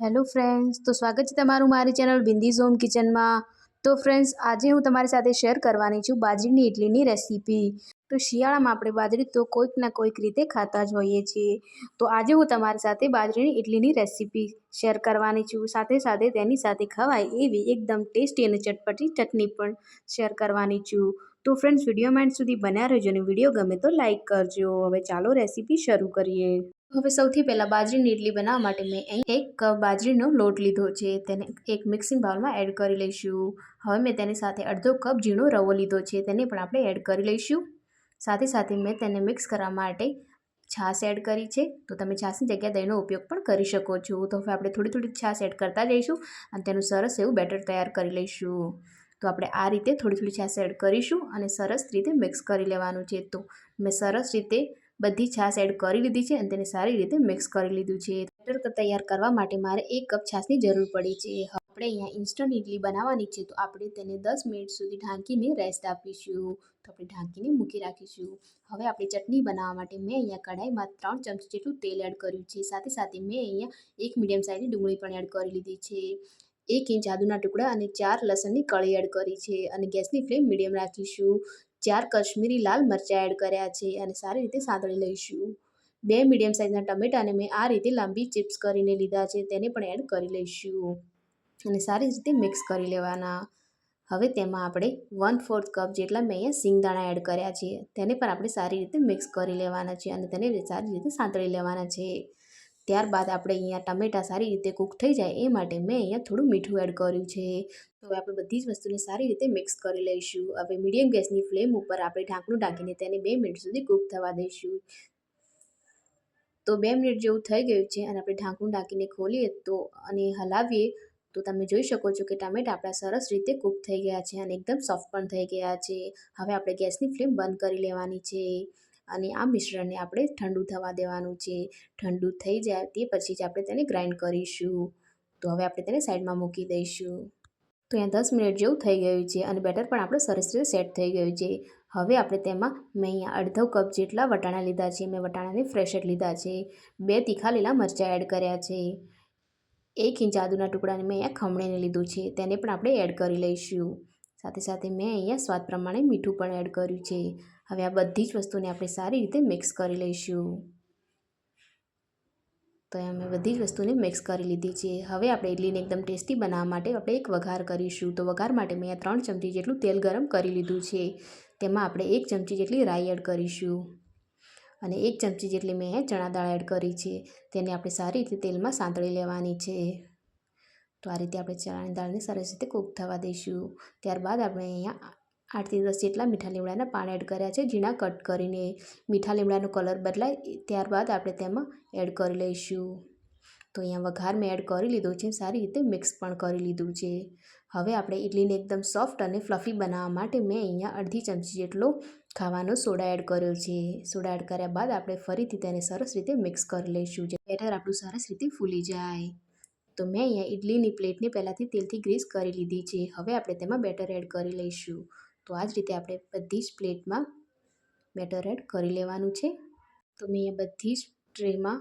Hello friends તો સ્વાગત છે તમારું મારી ચેનલ બિંદીઝ હોમ કિચનમાં. તો ફ્રેન્ડ્સ આજે હું તમારી સાથે શેર કરવાની છું બાજરીની ઇડલીની રેસીપી તો શિયાળામાં આપણે બાજરી તો કોઈક ના કોઈક રીતે ખાતા જ હોઈએ છીએ. તો આજે હું તમારી સાથે બાજરીની ઇડલીની રેસીપી શેર કરવાની છું. સાથે સાથે તેની સાથે ખવાય એવી એકદમ ટેસ્ટી અને ચટપટી ચટણી પણ શેર કરવાની છું. તો ફ્રેન્ડ્સ વીડિયો માઇન્ડ સુધી બન્યા રહેજો અને વીડિયો ગમે તો લાઇક કરજો. હવે ચાલો રેસીપી શરૂ કરીએ. હવે સૌથી પહેલાં બાજરીની ઇડલી બનાવવા માટે મેં અહીં એક કપ બાજરીનો લોટ લીધો છે. તેને એક મિક્સિંગ બાઉલમાં એડ કરી લઈશું. હવે મેં તેની સાથે અડધો કપ ઝીણો રવો લીધો છે. તેને પણ આપણે એડ કરી લઈશું. સાથે સાથે મેં તેને મિક્સ કરવા માટે છાશ એડ કરી છે. તો તમે છાશની જગ્યાએ દહીંનો ઉપયોગ પણ કરી શકો છો. તો હવે આપણે થોડી થોડી છાશ એડ કરતા જઈશું અને તેનું સરસ એવું બેટર તૈયાર કરી લઈશું. તો આપણે આ રીતે થોડી થોડી છાશ એડ કરીશું અને સરસ રીતે મિક્સ કરી લેવાનું છે. તો મેં સરસ રીતે બધી છાશ એડ કરી લીધી છે અને તેને સારી રીતે મિક્સ કરી લીધું છે. બેટર તૈયાર કરવા માટે મારે એક કપ છાશની જરૂર પડી છે. આપણે અહીંયા ઇન્સ્ટન્ટ ઇડલી બનાવવાની છે તો આપણે તેને દસ મિનિટ સુધી ઢાંકીને રેસ્ટ આપીશું. તો આપણે ઢાંકીને મૂકી રાખીશું. હવે આપણે ચટણી બનાવવા માટે મેં અહીંયા કઢાઈમાં ત્રણ ચમચી જેટલું તેલ એડ કર્યું છે. સાથે સાથે મેં અહીંયા એક મીડિયમ સાઇઝની ડુંગળી પણ એડ કરી લીધી છે. એક ઇંચ આદુના ટુકડા અને ચાર લસણની કળી એડ કરી છે અને ગેસની ફ્લેમ મીડિયમ રાખીશું. ચાર કશ્મીરી લાલ મરચાં એડ કર્યા છે અને સારી રીતે સાંતળી લઈશું. બે મીડિયમ સાઇઝના ટમેટાને મેં આ રીતે લાંબી ચિપ્સ કરીને લીધા છે, તેને પણ એડ કરી લઈશું અને સારી રીતે મિક્સ કરી લેવાના. હવે તેમાં આપણે વન ફોર્થ કપ જેટલા મેં અહીંયા સિંગદાણા એડ કર્યા છે, તેને પણ આપણે સારી રીતે મિક્સ કરી લેવાના છે અને તેને સારી રીતે સાંતળી લેવાના છે. ત્યારબાદ આપણે અહીંયા ટામેટાં સારી રીતે કૂક થઈ જાય એ માટે મેં અહીંયા થોડું મીઠું એડ કર્યું છે. તો હવે આપણે બધી જ વસ્તુને સારી રીતે મિક્સ કરી લઈશું. હવે મીડિયમ ગેસની ફ્લેમ ઉપર આપણે ઢાંકણું ઢાંકીને તેને બે મિનિટ સુધી કૂક થવા દઈશું. તો બે મિનિટ જેવું થઈ ગયું છે અને આપણે ઢાંકણું ઢાંકીને ખોલીએ તો અને હલાવીએ તો તમે જોઈ શકો છો કે ટામેટા આપણા સરસ રીતે કૂક થઈ ગયા છે અને એકદમ સોફ્ટ પણ થઈ ગયા છે. હવે આપણે ગેસની ફ્લેમ બંધ કરી લેવાની છે. અને આ મિશ્રણને આપણે ઠંડુ થવા દેવાનું છે. ઠંડુ થઈ જાય તે પછી જ આપણે તેને ગ્રાઇન્ડ કરીશું. તો હવે આપણે તેને સાઈડમાં મૂકી દઈશું. તો અહીંયા દસ મિનિટ જેવું થઈ ગયું છે અને બેટર પણ આપણે સરસ રીતે સેટ થઈ ગયું છે. હવે આપણે તેમાં મેં અહીંયા અડધો કપ જેટલા વટાણા લીધા છે. મેં વટાણાને ફ્રેશ લીધા છે. બે તીખા લીલા મરચાં એડ કર્યા છે. એક ઇંચ આદુના ટુકડાને મેં અહીંયા ખમણીને લીધું છે. તેને પણ આપણે એડ કરી લઈશું. સાથે સાથે મેં અહીંયા સ્વાદ પ્રમાણે મીઠું પણ એડ કર્યું છે. હવે આ બધી જ વસ્તુને આપણે સારી રીતે મિક્સ કરી લઈશું. તો અમે બધી જ વસ્તુને મિક્સ કરી લીધી છે. હવે આપણે ઇડલીને એકદમ ટેસ્ટી બનાવવા માટે આપણે એક વઘાર કરીશું. તો વઘાર માટે મેં ત્રણ ચમચી જેટલું તેલ ગરમ કરી લીધું છે. તેમાં આપણે એક ચમચી જેટલી રાઈ એડ કરીશું. અને એક ચમચી જેટલી મેં ચણા દાળ એડ કરી છે. તેને આપણે સારી રીતે તેલમાં સાંતળી લેવાની છે. તો આ રીતે આપણે ચણાની દાળને સરસ રીતે કૂક થવા દઈશું. ત્યારબાદ આપણે અહીંયા આઠથી દસ જેટલા મીઠા લીમડાના પાન એડ કર્યા છે, ઝીણા કટ કરીને. મીઠા લીમડાનો કલર બદલાય ત્યારબાદ આપણે તેમાં એડ કરી લઈશું. તો અહીંયા વઘાર મેં એડ કરી લીધો છે, સારી રીતે મિક્સ પણ કરી લીધું છે. હવે આપણે ઇડલીને એકદમ સોફ્ટ અને ફ્લફી બનાવવા માટે મેં અહીંયા અડધી ચમચી જેટલો ખાવાનો સોડા એડ કર્યો છે. સોડા એડ કર્યા બાદ આપણે ફરીથી તેને સરસ રીતે મિક્સ કરી લઈશું જે બેટર આપણું સરસ રીતે ફૂલી જાય. તો મેં અહીંયા ઇડલીની પ્લેટને પહેલાંથી તેલથી ગ્રીસ કરી લીધી છે. હવે આપણે તેમાં બેટર એડ કરી લઈશું. તો આ જ રીતે આપણે બધી જ પ્લેટમાં બેટર એડ કરી લેવાનું છે. તો મેં અહીંયા બધી જ ટ્રેમાં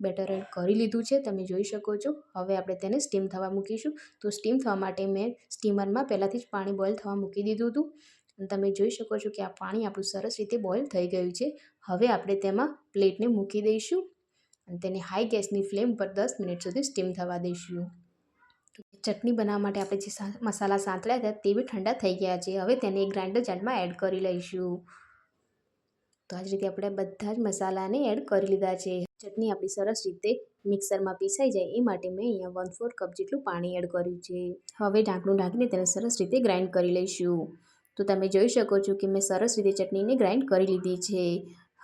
બેટર એડ કરી લીધું છે. તમે જોઈ શકો છો. હવે આપણે તેને સ્ટીમ થવા મૂકીશું. તો સ્ટીમ થવા માટે મેં સ્ટીમરમાં પહેલાંથી જ પાણી બોઇલ થવા મૂકી દીધું હતું. અને તમે જોઈ શકો છો કે આ પાણી આપણું સરસ રીતે બોઇલ થઈ ગયું છે. હવે આપણે તેમાં પ્લેટને મૂકી દઈશું. અને તેને હાઈ ગેસની ફ્લેમ પર દસ મિનિટ સુધી સ્ટીમ થવા દઈશું. ચટણી બનાવવા માટે આપણે જે મસાલા સાંતળ્યા હતા તે બી ઠંડા થઈ ગયા છે. હવે તેને એક ગ્રાઇન્ડર જારમાં એડ કરી લઈશું. તો આ જ રીતે આપણે બધા જ મસાલાને એડ કરી લીધા છે. ચટણી આપણી સરસ રીતે મિક્સરમાં પીસાઈ જાય એ માટે મેં અહીંયા વન ફોર કપ જેટલું પાણી એડ કર્યું છે. હવે ઢાંકણું ઢાંકીને તેને સરસ રીતે ગ્રાઇન્ડ કરી લઈશું. તો તમે જોઈ શકો છો કે મેં સરસ રીતે ચટણીને ગ્રાઇન્ડ કરી લીધી છે.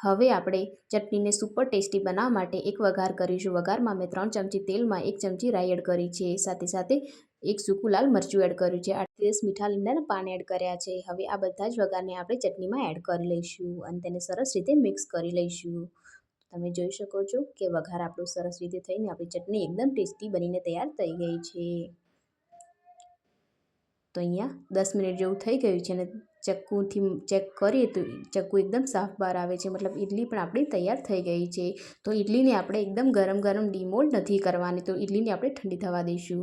હવે આપણે ચટણીને સુપર ટેસ્ટી બનાવવા માટે એક વઘાર કરીશું. વઘારમાં મેં ત્રણ ચમચી તેલમાં એક ચમચી રાઈ એડ કરી છે. સાથે સાથે એક સૂકું લાલ મરચું એડ કર્યું છે. આઠ દિવસ મીઠા લીમડાના પાન એડ કર્યા છે. હવે આ બધા જ વઘારને આપણે ચટણીમાં એડ કરી લઈશું અને તેને સરસ રીતે મિક્સ કરી લઈશું. તમે જોઈ શકો છો કે વઘાર આપણું સરસ રીતે થઈને આપણી ચટણી એકદમ ટેસ્ટી બનીને તૈયાર થઈ ગઈ છે. તો અહીંયા દસ મિનિટ જેવું થઈ ગયું છે અને ચક્કુથી ચેક કરીએ તો ચક્કુ એકદમ સાફ બહાર આવે છે. મતલબ ઇડલી પણ આપણી તૈયાર થઈ ગઈ છે. તો ઇડલીને આપણે એકદમ ગરમ ગરમ ડીમોલ્ડ નથી કરવાની. તો ઇડલીને આપણે ઠંડી થવા દઈશું.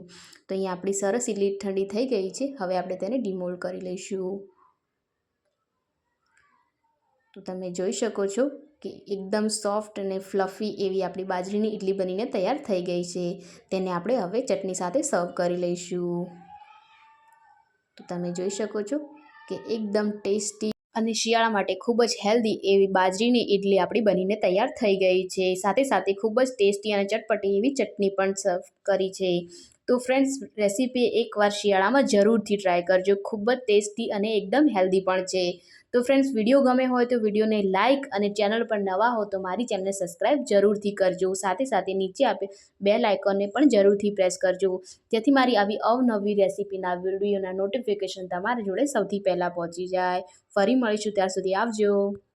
તો અહીંયા આપણી સરસ ઇડલી ઠંડી થઈ ગઈ છે. હવે આપણે તેને ડીમોલ્ડ કરી લઈશું. તો તમે જોઈ શકો છો કે એકદમ સોફ્ટ અને ફ્લફી એવી આપણી બાજરીની ઇડલી બનીને તૈયાર થઈ ગઈ છે. તેને આપણે હવે ચટણી સાથે સર્વ કરી લઈશું. તો તમે જોઈ શકો છો કે એકદમ ટેસ્ટી અને શિયાળા માટે ખૂબ જ હેલ્ધી એવી બાજરીની ઇડલી આપણી બનીને તૈયાર થઈ ગઈ છે. સાથે સાથે ખૂબ જ ટેસ્ટી અને ચટપટી એવી ચટણી પણ સર્વ કરી છે. તો ફ્રેન્ડ્સ રેસીપી એકવાર શિયાળામાં જરૂરથી ટ્રાય કરજો. ખૂબ જ ટેસ્ટી અને એકદમ હેલ્ધી પણ છે. તો ફ્રેન્ડ્સ વીડિયો ગમે હોય તો વિડીયોને લાઇક અને ચેનલ પર નવા હો તો મારી ચેનલને સબસ્ક્રાઈબ જરૂરથી કરજો. સાથે સાથે નીચે આપે બે લાઇકોનને પણ જરૂરથી પ્રેસ કરજો. જેથી મારી આવી અવનવી રેસીપીના વિડીયોના નોટિફિકેશન તમારી જોડે સૌથી પહેલાં પહોંચી જાય. ફરી મળીશું, ત્યાં સુધી આવજો.